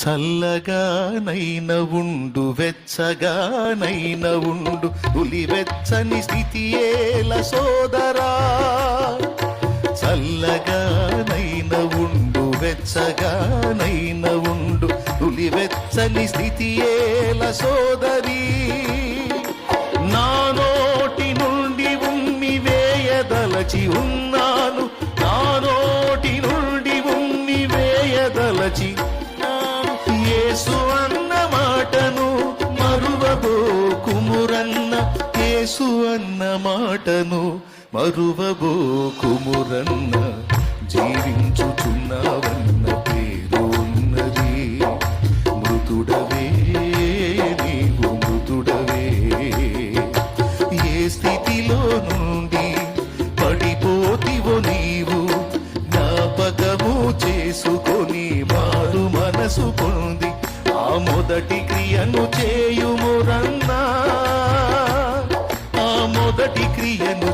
చల్లగానైన ఉండు వెచ్చగానైన ఉండు ఉలివెచ్చని స్థితి ఏల సోదరా. చల్లగానైన ఉండు వెచ్చగానైన ఉండు ఉలివెచ్చని స్థితి ఏల సోదరి. నా నోటి నుండి ఉమ్మి వేయదలచి ఉన్నాను నా నోటి నుండి ఉమ్మి వేయదలచి యేసు అన్న మాటను మరువబో కుమురన్న యేసు అన్న మాటను మరువబో కుమురన్న జీవించుచున్నావన్న పేరు ఉన్నది. మృతుడవే నీవు మృతుడవే. ఏ స్థితిలో నుండి పడిపోతివో నీవు జ్ఞాపకము చేసుకొని మారు మనసు పొంది మొదటి క్రియను చేయుమురన్నా ఆ మొదటి క్రియను